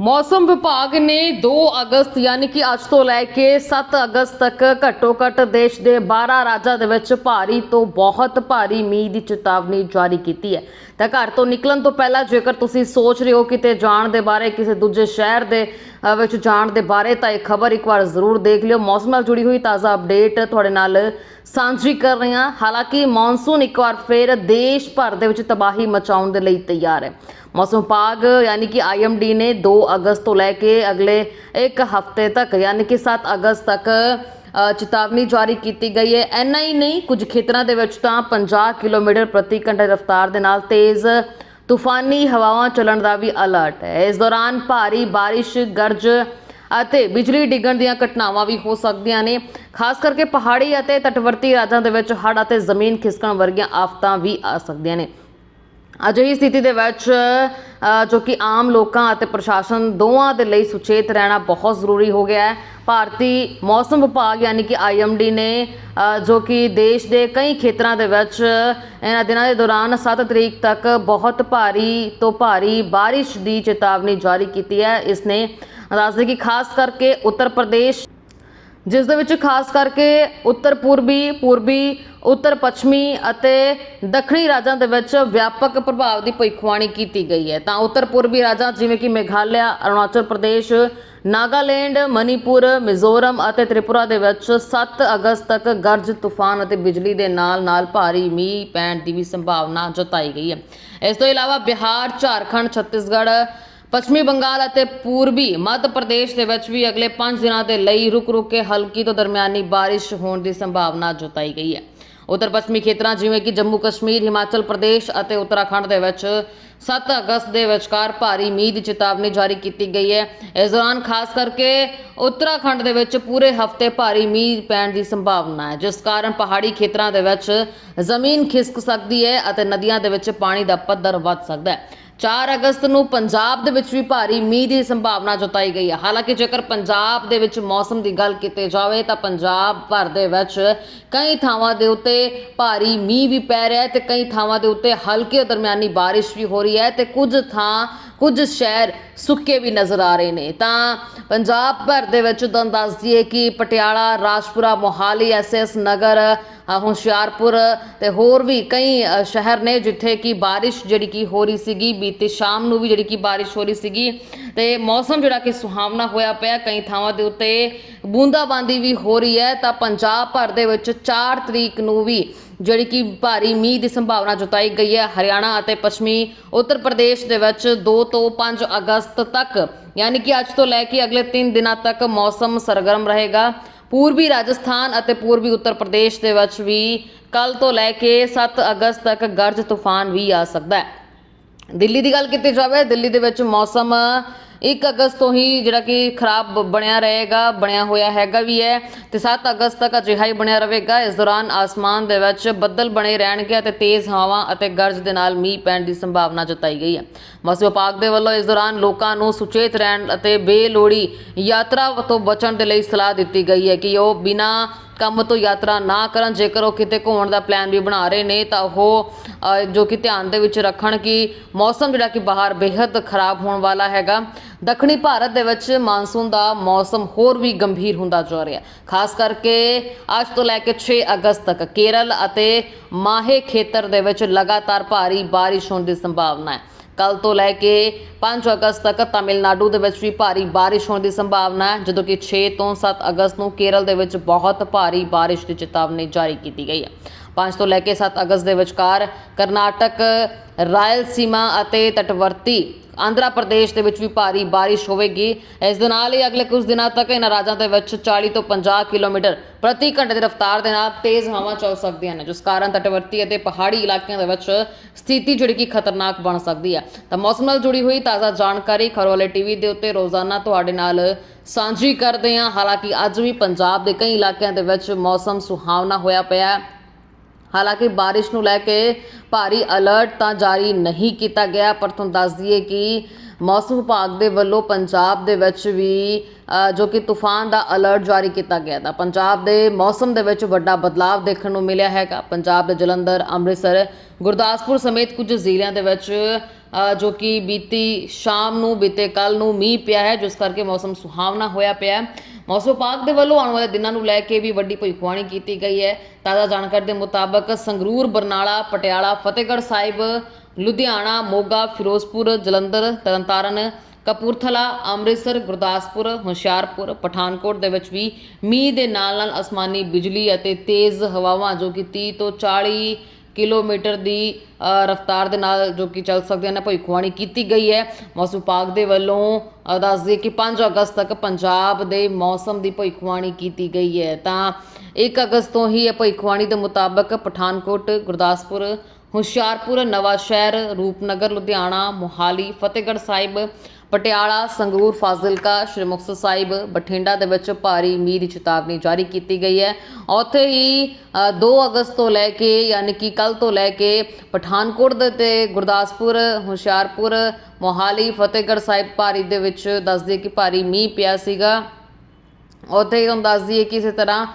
ਮੌਸਮ ਵਿਭਾਗ ਨੇ 2 ਅਗਸਤ ਯਾਨੀ ਕਿ ਅੱਜ ਤੋਂ ਲੈ ਕੇ 7 ਅਗਸਤ ਤੱਕ ਘੱਟੋ ਘੱਟ ਦੇਸ਼ ਦੇ 12 ਰਾਜਾਂ ਦੇ ਵਿੱਚ ਭਾਰੀ ਤੋਂ ਬਹੁਤ ਭਾਰੀ ਮੀਂਹ ਦੀ ਚੇਤਾਵਨੀ ਜਾਰੀ ਕੀਤੀ ਹੈ। ਤਾਂ ਘਰ ਤੋਂ ਨਿਕਲਣ ਤੋਂ ਪਹਿਲਾਂ ਜੇਕਰ ਤੁਸੀਂ ਸੋਚ ਰਹੇ ਹੋ ਕਿਤੇ ਜਾਣ ਦੇ ਬਾਰੇ, ਕਿਸੇ ਦੂਜੇ ਸ਼ਹਿਰ ਦੇ ਵਿੱਚ ਜਾਣ ਦੇ ਬਾਰੇ, ਤਾਂ ਇਹ ਖਬਰ ਇੱਕ ਵਾਰ ਜ਼ਰੂਰ ਦੇਖ ਲਿਓ। ਮੌਸਮ ਨਾਲ ਜੁੜੀ ਹੋਈ ਤਾਜ਼ਾ ਅਪਡੇਟ ਤੁਹਾਡੇ ਨਾਲ ਸਾਂਝੀ ਕਰ ਰਹੇ ਹਾਂ ਹਾਲਾਂਕਿ ਮੌਨਸੂਨ ਇੱਕ ਵਾਰ ਫਿਰ ਦੇਸ਼ ਭਰ ਦੇ ਵਿੱਚ ਤਬਾਹੀ ਮਚਾਉਣ ਦੇ ਲਈ ਤਿਆਰ ਹੈ। ਮੌਸਮ ਵਿਭਾਗ, ਯਾਨੀ ਕਿ ਆਈਐਮਡੀ ਨੇ 2 ਅਗਸਤ ਤੋਂ ਲੈ ਕੇ ਅਗਲੇ ਇੱਕ ਹਫ਼ਤੇ ਤੱਕ, ਯਾਨੀ ਕਿ 7 ਅਗਸਤ ਤੱਕ ਚੇਤਾਵਨੀ ਜਾਰੀ ਕੀਤੀ ਗਈ ਹੈ। ਐਨਾ ਹੀ ਨਹੀਂ, ਕੁਝ ਖੇਤਰਾਂ ਦੇ ਵਿੱਚ ਤਾਂ 50 ਕਿਲੋਮੀਟਰ ਪ੍ਰਤੀ ਘੰਟੇ ਰਫ਼ਤਾਰ ਦੇ ਨਾਲ ਤੇਜ਼ ਤੂਫਾਨੀ ਹਵਾਵਾਂ ਚੱਲਣ ਦਾ ਵੀ ਅਲਰਟ ਹੈ। ਇਸ ਦੌਰਾਨ ਭਾਰੀ ਬਾਰਿਸ਼, ਗਰਜ ਅਤੇ ਬਿਜਲੀ ਡਿੱਗਣ ਦੀਆਂ ਘਟਨਾਵਾਂ ਵੀ ਹੋ ਸਕਦੀਆਂ ਨੇ। ਖਾਸ ਕਰਕੇ ਪਹਾੜੀ ਅਤੇ ਤਟਵਰਤੀ ਰਾਜਾਂ ਦੇ ਵਿੱਚ ਹੜ੍ਹ ਅਤੇ ਜ਼ਮੀਨ ਖਿਸਕਣ ਵਰਗੀਆਂ ਆਫਤਾਂ ਵੀ ਆ ਸਕਦੀਆਂ ਨੇ। ਅਜਿਹੀ ਸਥਿਤੀ ਦੇ ਵਿੱਚ ਜੋ ਕਿ ਆਮ ਲੋਕਾਂ ਅਤੇ ਪ੍ਰਸ਼ਾਸਨ ਦੋਵਾਂ ਦੇ ਲਈ ਸੁਚੇਤ ਰਹਿਣਾ ਬਹੁਤ ਜ਼ਰੂਰੀ ਹੋ ਗਿਆ ਹੈ। ਭਾਰਤੀ ਮੌਸਮ ਵਿਭਾਗ ਯਾਨੀ ਕਿ ਆਈਐਮਡੀ ਨੇ ਜੋ ਕਿ ਦੇਸ਼ ਦੇ ਕਈ ਖੇਤਰਾਂ ਦੇ ਵਿੱਚ ਇਹਨਾਂ ਦਿਨਾਂ ਦੇ ਦੌਰਾਨ 7 ਤਰੀਕ ਤੱਕ ਬਹੁਤ ਭਾਰੀ ਤੋਂ ਭਾਰੀ ਬਾਰਿਸ਼ ਦੀ ਚੇਤਾਵਨੀ ਜਾਰੀ ਕੀਤੀ ਹੈ। ਇਸ ਨੇ ਦੱਸਦੇ ਕਿ ਖਾਸ ਕਰਕੇ ਉੱਤਰ ਪ੍ਰਦੇਸ਼ ਜਿਸ ਦੇ ਵਿੱਚ ਖਾਸ ਕਰਕੇ ਉੱਤਰ ਪੂਰਬੀ ਪੂਰਬੀ, ਉੱਤਰ ਪੱਛਮੀ ਅਤੇ ਦੱਖਣੀ ਰਾਜਾਂ ਦੇ ਵਿੱਚ ਵਿਆਪਕ ਪ੍ਰਭਾਵ ਦੀ ਭਵਿੱਖਬਾਣੀ ਕੀਤੀ ਗਈ ਹੈ। ਤਾਂ ਉੱਤਰ ਪੂਰਬੀ ਰਾਜਾਂ ਜਿਵੇਂ ਕਿ ਮੇਘਾਲਿਆ, ਅਰੁਣਾਚਲ ਪ੍ਰਦੇਸ਼, ਨਾਗਾਲੈਂਡ, ਮਨੀਪੁਰ, ਮਿਜ਼ੋਰਮ ਅਤੇ ਤ੍ਰਿਪੁਰਾ ਦੇ ਵਿੱਚ 7 ਅਗਸਤ ਤੱਕ ਗਰਜ, ਤੂਫਾਨ ਅਤੇ ਬਿਜਲੀ ਦੇ ਨਾਲ-ਨਾਲ ਭਾਰੀ ਮੀਂਹ ਪੈਣ ਦੀ ਵੀ ਸੰਭਾਵਨਾ ਜਤਾਈ ਗਈ ਹੈ। ਇਸ ਤੋਂ ਇਲਾਵਾ ਬਿਹਾਰ, ਝਾਰਖੰਡ, ਛੱਤੀਸਗੜ੍ਹ ਪੱਛਮੀ ਬੰਗਾਲ ਅਤੇ ਪੂਰਬੀ ਮੱਧ ਪ੍ਰਦੇਸ਼ ਦੇ ਵਿੱਚ ਵੀ ਅਗਲੇ 5 ਦਿਨਾਂ ਦੇ ਲਈ ਰੁਕ-ਰੁਕ ਕੇ ਹਲਕੀ ਤੋਂ ਦਰਮਿਆਨੀ ਬਾਰਿਸ਼ ਹੋਣ ਦੀ ਸੰਭਾਵਨਾ ਜਤਾਈ ਗਈ ਹੈ। ਉੱਤਰ ਪੱਛਮੀ ਖੇਤਰਾਂ ਜਿਵੇਂ ਕਿ ਜੰਮੂ ਕਸ਼ਮੀਰ, ਹਿਮਾਚਲ ਪ੍ਰਦੇਸ਼ ਅਤੇ ਉੱਤਰਾਖੰਡ ਦੇ ਵਿੱਚ 7 ਅਗਸਤ ਦੇ ਵਿਚਕਾਰ ਭਾਰੀ ਮੀਂਹ ਦੀ ਚੇਤਾਵਨੀ ਜਾਰੀ ਕੀਤੀ ਗਈ ਹੈ। ਇਸ ਦੌਰਾਨ ਖਾਸ ਕਰਕੇ ਉੱਤਰਾਖੰਡ ਦੇ ਵਿੱਚ ਪੂਰੇ ਹਫ਼ਤੇ ਭਾਰੀ ਮੀਂਹ ਪੈਣ ਦੀ ਸੰਭਾਵਨਾ ਹੈ, ਜਿਸ ਕਾਰਨ ਪਹਾੜੀ ਖੇਤਰਾਂ ਦੇ ਵਿੱਚ ਜ਼ਮੀਨ ਖਿਸਕ ਸਕਦੀ ਹੈ ਅਤੇ ਨਦੀਆਂ ਦੇ ਵਿੱਚ ਪਾਣੀ ਦਾ ਪੱਧਰ ਵੱਧ ਸਕਦਾ ਹੈ। 4 ਅਗਸਤ ਨੂੰ ਪੰਜਾਬ ਦੇ ਵਿੱਚ ਵੀ ਭਾਰੀ ਮੀਂਹ ਦੀ ਸੰਭਾਵਨਾ ਜਤਾਈ ਗਈ ਹੈ। ਹਾਲਾਂਕਿ ਜੇਕਰ ਪੰਜਾਬ ਦੇ ਵਿੱਚ ਮੌਸਮ ਦੀ ਗੱਲ ਕੀਤੀ ਜਾਵੇ ਤਾਂ ਪੰਜਾਬ ਭਰ ਦੇ ਵਿੱਚ ਕਈ ਥਾਵਾਂ ਦੇ ਉੱਤੇ ਭਾਰੀ ਮੀਂਹ ਵੀ ਪੈ ਰਿਹਾ ਹੈ ਤੇ ਕਈ ਥਾਵਾਂ ਦੇ ਉੱਤੇ ਹਲਕੀ ਦਰਮਿਆਨੀ ਬਾਰਿਸ਼ ਵੀ ਹੋ ਰਹੀ ਹੈ ਤੇ ਕੁਝ ਥਾਂ ਕੁਝ ਸ਼ਹਿਰ ਸੁੱਕੇ ਵੀ ਨਜ਼ਰ ਆ ਰਹੇ ਨੇ। ਤਾਂ ਪੰਜਾਬ ਭਰ ਦੇ ਵਿੱਚ ਤੁਹਾਨੂੰ ਦੱਸ ਦਈਏ ਕਿ ਪਟਿਆਲਾ, ਰਾਜਪੁਰਾ, ਮੋਹਾਲੀ ਐਸਐਸ ਨਗਰ ਹੁਸ਼ਿਆਰਪੁਰ ਤੇ ਹੋਰ ਵੀ ਕਈ ਸ਼ਹਿਰ ਨੇ ਜਿੱਥੇ ਕਿ ਬਾਰਿਸ਼ ਜਿਹੜੀ ਕਿ ਹੋ ਰਹੀ ਸੀਗੀ, ਬੀਤੀ ਸ਼ਾਮ ਨੂੰ ਵੀ ਜਿਹੜੀ ਕਿ ਬਾਰਿਸ਼ ਹੋ ਰਹੀ ਸੀਗੀ ਤੇ ਮੌਸਮ ਜਿਹੜਾ ਕਿ ਸੁਹਾਵਣਾ ਹੋਇਆ ਪਿਆ ਕਈ ਥਾਵਾਂ ਦੇ ਉੱਤੇ। ਬੂੰਦਾਬਾਂਦੀ ਵੀ ਹੋ ਰਹੀ ਹੈ ਤਾਂ ਪੰਜਾਬ ਭਰ ਦੇ ਵਿੱਚ 4 ਤਰੀਕ ਨੂੰ ਵੀ ਜਿਹੜੀ ਕਿ ਭਾਰੀ ਮੀਂਹ ਦੀ ਸੰਭਾਵਨਾ ਜਤਾਈ ਗਈ ਹੈ। ਹਰਿਆਣਾ ਅਤੇ ਪੱਛਮੀ ਉੱਤਰ ਪ੍ਰਦੇਸ਼ ਦੇ ਵਿੱਚ 2 ਤੋਂ 5 ਅਗਸਤ ਤੱਕ, ਯਾਨੀ ਕਿ ਅੱਜ ਤੋਂ ਲੈ ਕੇ ਅਗਲੇ 3 ਦਿਨਾਂ ਤੱਕ ਮੌਸਮ ਸਰਗਰਮ ਰਹੇਗਾ। ਪੂਰਬੀ ਰਾਜਸਥਾਨ ਅਤੇ ਪੂਰਬੀ ਉੱਤਰ ਪ੍ਰਦੇਸ਼ ਦੇ ਵਿੱਚ ਵੀ ਕੱਲ ਤੋਂ ਲੈ ਕੇ 7 ਅਗਸਤ ਤੱਕ ਗਰਜ ਤੂਫਾਨ ਵੀ ਆ ਸਕਦਾ ਹੈ। ਦਿੱਲੀ ਦੀ ਗੱਲ ਕੀਤੀ ਜਾਵੇ, ਦਿੱਲੀ ਦੇ ਵਿੱਚ ਮੌਸਮ 1 ਅਗਸਤ ਤੋਂ ਹੀ ਜਿਹੜਾ ਕਿ ਖਰਾਬ ਬਣਿਆ ਰਹੇਗਾ, ਬਣਿਆ ਹੋਇਆ ਹੈਗਾ ਵੀ ਹੈ ਤੇ 7 ਅਗਸਤ ਤੱਕ ਅਜਿਹਾ ਹੀ ਬਣਿਆ ਰਹੇਗਾ। ਇਸ ਦੌਰਾਨ ਆਸਮਾਨ ਦੇ ਵਿੱਚ ਬੱਦਲ ਬਣੇ ਰਹਿਣਗੇ ਅਤੇ ਤੇਜ਼ ਹਵਾਵਾਂ ਅਤੇ ਗਰਜ ਦੇ ਨਾਲ ਮੀਂਹ ਪੈਣ ਦੀ ਸੰਭਾਵਨਾ ਜਤਾਈ ਗਈ ਹੈ। ਮੌਸਮ ਵਿਭਾਗ ਦੇ ਵੱਲੋਂ ਇਸ ਦੌਰਾਨ ਲੋਕਾਂ ਨੂੰ ਸੁਚੇਤ ਰਹਿਣ ਅਤੇ ਬੇਲੋੜੀ ਯਾਤਰਾ ਤੋਂ ਬਚਣ ਦੇ ਲਈ ਸਲਾਹ ਦਿੱਤੀ ਗਈ ਹੈ ਕਿ ਉਹ ਬਿਨਾਂ ਕੰਮ ਤੋਂ ਯਾਤਰਾ ਨਾ ਕਰਨ। ਜੇਕਰ ਉਹ ਕਿਤੇ ਘੁੰਮਣ ਦਾ ਪਲਾਨ ਵੀ ਬਣਾ ਰਹੇ ਨੇ ਤਾਂ ਉਹ ਜੋ ਕਿ ਧਿਆਨ ਦੇ ਵਿੱਚ ਰੱਖਣ ਕਿ ਮੌਸਮ ਜਿਹੜਾ ਕਿ ਬਾਹਰ ਬੇहद ਖਰਾਬ ਹੋਣ ਵਾਲਾ ਹੈਗਾ। ਦੱਖਣੀ ਭਾਰਤ ਦੇ ਵਿੱਚ ਮਾਨਸੂਨ ਦਾ ਮੌਸਮ ਹੋਰ ਵੀ ਗੰਭੀਰ ਹੁੰਦਾ ਜਾ ਰਿਹਾ ਖਾਸ ਕਰਕੇ ਅੱਜ ਤੋਂ ਲੈ ਕੇ 6 ਅਗਸਤ ਤੱਕ ਕੇਰਲ ਅਤੇ ਮਾਹੇ ਖੇਤਰ ਦੇ ਵਿੱਚ ਲਗਾਤਾਰ ਭਾਰੀ ਬਾਰਿਸ਼ ਹੋਣ ਦੀ ਸੰਭਾਵਨਾ ਹੈ। ਕੱਲ ਤੋਂ ਲੈ ਕੇ 5 ਅਗਸਤ ਤੱਕ ਤਾਮਿਲਨਾਡੂ ਦੇ ਵਿੱਚ ਵੀ ਭਾਰੀ ਬਾਰਿਸ਼ ਹੋਣ ਦੀ ਸੰਭਾਵਨਾ ਹੈ, ਜਦੋਂ ਕਿ 6 ਤੋਂ 7 ਅਗਸਤ ਨੂੰ ਕੇਰਲ ਦੇ ਵਿੱਚ ਬਹੁਤ ਭਾਰੀ ਬਾਰਿਸ਼ ਦੀ ਚੇਤਾਵਨੀ ਜਾਰੀ ਕੀਤੀ ਗਈ ਹੈ। 5 ਤੋਂ ਲੈ ਕੇ 7 ਅਗਸਤ ਦੇ ਵਿਚਕਾਰ ਕਰਨਾਟਕ, ਰਾਇਲਸੀਮਾ ਅਤੇ ਤਟਵਰਤੀ ਆਂਧਰਾ ਪ੍ਰਦੇਸ਼ ਦੇ ਵਿੱਚ ਵੀ ਭਾਰੀ ਬਾਰਿਸ਼ ਹੋਵੇਗੀ। ਇਸ ਦੇ ਨਾਲ ਹੀ ਅਗਲੇ ਕੁਝ ਦਿਨਾਂ ਤੱਕ ਇਹਨਾਂ ਰਾਜਾਂ ਦੇ ਵਿੱਚ 40 ਤੋਂ 50 ਕਿਲੋਮੀਟਰ ਪ੍ਰਤੀ ਘੰਟੇ ਦੀ ਰਫ਼ਤਾਰ ਦੇ ਨਾਲ ਤੇਜ਼ ਹਵਾ ਚੱਲ ਸਕਦੀਆਂ ਨੇ, ਜਿਸ ਕਾਰਨ ਤਟਵਰਤੀ ਅਤੇ ਪਹਾੜੀ ਇਲਾਕਿਆਂ ਦੇ ਵਿੱਚ ਸਥਿਤੀ ਜਿਹੜੀ ਕਿ ਖਤਰਨਾਕ ਬਣ ਸਕਦੀ ਹੈ। ਤਾਂ ਮੌਸਮ ਨਾਲ ਜੁੜੀ ਹੋਈ ਤਾਜ਼ਾ ਜਾਣਕਾਰੀ ਖਰੋਲੇ ਟੀਵੀ ਦੇ ਉੱਤੇ ਰੋਜ਼ਾਨਾ ਤੁਹਾਡੇ ਨਾਲ ਸਾਂਝੀ ਕਰਦੇ ਹਾਂ। ਹਾਲਾਂਕਿ ਅੱਜ ਵੀ ਪੰਜਾਬ ਦੇ ਕਈ ਇਲਾਕਿਆਂ ਦੇ ਵਿੱਚ ਮੌਸਮ ਸੁਹਾਵਣਾ ਹੋਇਆ ਪਿਆ ਹੈ। ਹਾਲਾਂਕਿ ਬਾਰਿਸ਼ ਨੂੰ ਲੈ ਕੇ ਭਾਰੀ ਅਲਰਟ ਤਾਂ ਜਾਰੀ ਨਹੀਂ ਕੀਤਾ ਗਿਆ, ਪਰ ਤੁਹਾਨੂੰ ਦੱਸ ਦਈਏ ਕਿ ਮੌਸਮ ਵਿਭਾਗ ਦੇ ਵੱਲੋਂ ਪੰਜਾਬ ਦੇ ਵਿੱਚ ਵੀ ਜੋ ਕਿ ਤੂਫਾਨ ਦਾ ਅਲਰਟ ਜਾਰੀ ਕੀਤਾ ਗਿਆ ਤਾਂ ਪੰਜਾਬ ਦੇ ਮੌਸਮ ਦੇ ਵਿੱਚ ਵੱਡਾ ਬਦਲਾਅ ਦੇਖਣ ਨੂੰ ਮਿਲਿਆ ਹੈਗਾ। ਪੰਜਾਬ ਦੇ ਜਲੰਧਰ, ਅੰਮ੍ਰਿਤਸਰ, ਗੁਰਦਾਸਪੁਰ ਸਮੇਤ ਕੁਝ ਜ਼ਿਲ੍ਹਿਆਂ ਦੇ ਵਿੱਚ ਜੋ ਕਿ ਬੀਤੀ ਸ਼ਾਮ ਨੂੰ, ਬੀਤੇ ਕੱਲ ਨੂੰ ਮੀਂਹ ਪਿਆ ਹੈ, ਜਿਸ ਕਰਕੇ ਮੌਸਮ ਸੁਹਾਵਣਾ ਹੋਇਆ ਪਿਆ ਮੌਸਮ ਵਿਭਾਗ ਦੇ ਵੱਲੋਂ ਆਉਣ ਵਾਲੇ ਦਿਨਾਂ ਨੂੰ ਲੈ ਕੇ ਵੀ ਵੱਡੀ ਭਵਿੱਖਬਾਣੀ ਕੀਤੀ ਗਈ ਹੈ। ਤਾਜ਼ਾ ਜਾਣਕਾਰੀ ਦੇ ਮੁਤਾਬਕ ਸੰਗਰੂਰ, ਬਰਨਾਲਾ, ਪਟਿਆਲਾ, ਫਤਿਹਗੜ੍ਹ ਸਾਹਿਬ, ਲੁਧਿਆਣਾ, ਮੋਗਾ, ਫਿਰੋਜ਼ਪੁਰ, ਜਲੰਧਰ, ਤਰਨਤਾਰਨ, ਕਪੂਰਥਲਾ, ਅੰਮ੍ਰਿਤਸਰ, ਗੁਰਦਾਸਪੁਰ, ਹੁਸ਼ਿਆਰਪੁਰ, ਪਠਾਨਕੋਟ ਦੇ ਵਿੱਚ ਵੀ ਮੀਂਹ ਦੇ ਨਾਲ ਨਾਲ ਅਸਮਾਨੀ ਬਿਜਲੀ ਅਤੇ ਤੇਜ਼ ਹਵਾਵਾਂ ਜੋ ਕਿ 30 ਤੋਂ 40 ਕਿਲੋਮੀਟਰ ਦੀ ਰਫ਼ਤਾਰ ਦੇ ਨਾਲ ਜੋ ਕਿ ਚੱਲ ਸਕਦੇ ਹਨ ਭਵਿੱਖਬਾਣੀ ਕੀਤੀ ਗਈ ਹੈ। ਮੌਸਮ ਵਿਭਾਗ ਦੇ ਵੱਲੋਂ ਅ, ਦੱਸ ਦਈਏ ਕਿ 5 ਅਗਸਤ ਤੱਕ ਪੰਜਾਬ ਦੇ ਮੌਸਮ ਦੀ ਭਵਿੱਖਬਾਣੀ ਕੀਤੀ ਗਈ ਹੈ। ਤਾਂ 1 ਅਗਸਤ ਤੋਂ ਹੀ ਇਹ ਭਵਿੱਖਬਾਣੀ ਦੇ ਮੁਤਾਬਕ ਪਠਾਨਕੋਟ ਗੁਰਦਾਸਪੁਰ ਹੁਸ਼ਿਆਰਪੁਰ ਨਵਾਂ ਸ਼ਹਿਰ ਰੂਪਨਗਰ ਲੁਧਿਆਣਾ ਮੋਹਾਲੀ ਫਤਿਹਗੜ੍ਹ ਸਾਹਿਬ ਪਟਿਆਲਾ ਸੰਗਰੂਰ ਫਾਜ਼ਿਲਕਾ ਸ਼੍ਰੀ ਮੁਕਤਸਰ ਸਾਹਿਬ ਬਠਿੰਡਾ ਦੇ ਵਿੱਚ ਭਾਰੀ ਮੀਂਹ ਦੀ ਚੇਤਾਵਨੀ ਜਾਰੀ ਕੀਤੀ ਗਈ ਹੈ। ਉੱਥੇ ਹੀ ਅ, 2 ਅਗਸਤ ਤੋਂ ਲੈ ਕੇ ਯਾਨੀ ਕਿ ਕੱਲ ਤੋਂ ਲੈ ਕੇ ਪਠਾਨਕੋਟ ਦੇ ਤੇ ਗੁਰਦਾਸਪੁਰ ਹੁਸ਼ਿਆਰਪੁਰ ਮੋਹਾਲੀ ਫਤਿਹਗੜ੍ਹ ਸਾਹਿਬ ਭਾਰੀ ਦੇ ਵਿੱਚ ਦੱਸਦੇ ਕਿ ਭਾਰੀ ਮੀਂਹ ਪਿਆ ਸੀਗਾ। ਉੱਥੇ ਹੀ ਤੁਹਾਨੂੰ ਦੱਸ ਦਈਏ ਕਿ ਇਸੇ ਤਰ੍ਹਾਂ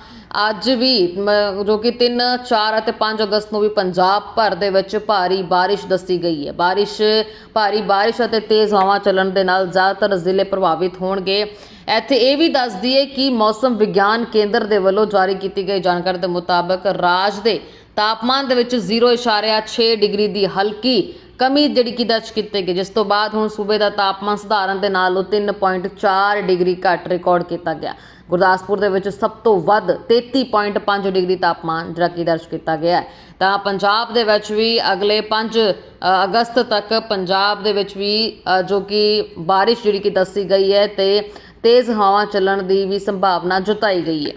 ਅੱਜ ਵੀ, ਮ- ਜੋ ਕਿ 3 4 ਅਤੇ 5 ਅਗਸਤ ਨੂੰ ਵੀ ਪੰਜਾਬ ਭਰ ਦੇ ਵਿੱਚ ਭਾਰੀ ਬਾਰਿਸ਼ ਦੱਸੀ ਗਈ ਹੈ। ਬਾਰਿਸ਼, ਭਾਰੀ ਬਾਰਿਸ਼ ਅਤੇ ਤੇਜ਼ ਹਵਾ ਚੱਲਣ ਦੇ ਨਾਲ ਜ਼ਿਆਦਾਤਰ ਜ਼ਿਲ੍ਹੇ ਪ੍ਰਭਾਵਿਤ ਹੋਣਗੇ। ਇੱਥੇ ਇਹ ਵੀ ਦੱਸ ਦਈਏ ਕਿ ਮੌਸਮ ਵਿਗਿਆਨ ਕੇਂਦਰ ਦੇ ਵੱਲੋਂ ਜਾਰੀ ਕੀਤੀ ਗਈ ਜਾਣਕਾਰੀ ਦੇ ਮੁਤਾਬਕ ਰਾਜ ਦੇ ਤਾਪਮਾਨ ਦੇ ਵਿੱਚ 0.6 ਡਿਗਰੀ ਦੀ ਹਲਕੀ ਕਮੀ ਜਿਹੜੀ ਕਿ ਦਰਜ ਕੀਤੀ ਗਈ, ਜਿਸ ਤੋਂ ਬਾਅਦ ਹੁਣ ਸੂਬੇ ਦਾ ਤਾਪਮਾਨ ਸੁਧਾਰਨ ਦੇ ਨਾਲ ਉਹ 3.4 ਡਿਗਰੀ ਘੱਟ ਰਿਕਾਰਡ ਕੀਤਾ ਗਿਆ। ਗੁਰਦਾਸਪੁਰ ਦੇ ਵਿੱਚ ਸਭ ਤੋਂ ਵੱਧ 33.5 ਡਿਗਰੀ ਤਾਪਮਾਨ ਜਿਹੜਾ ਕਿ ਦਰਜ ਕੀਤਾ ਗਿਆ ਹੈ। ਤਾਂ ਪੰਜਾਬ ਦੇ ਵਿੱਚ ਵੀ ਅਗਲੇ 5 ਅਗਸਤ ਤੱਕ ਪੰਜਾਬ ਦੇ ਵਿੱਚ ਵੀ ਜੋ ਕਿ ਬਾਰਿਸ਼ ਜਿਹੜੀ ਕਿ ਦੱਸੀ ਗਈ ਹੈ ਤੇ ਤੇਜ਼ ਹਵਾ ਚੱਲਣ ਦੀ ਵੀ ਸੰਭਾਵਨਾ ਜਤਾਈ ਗਈ ਹੈ।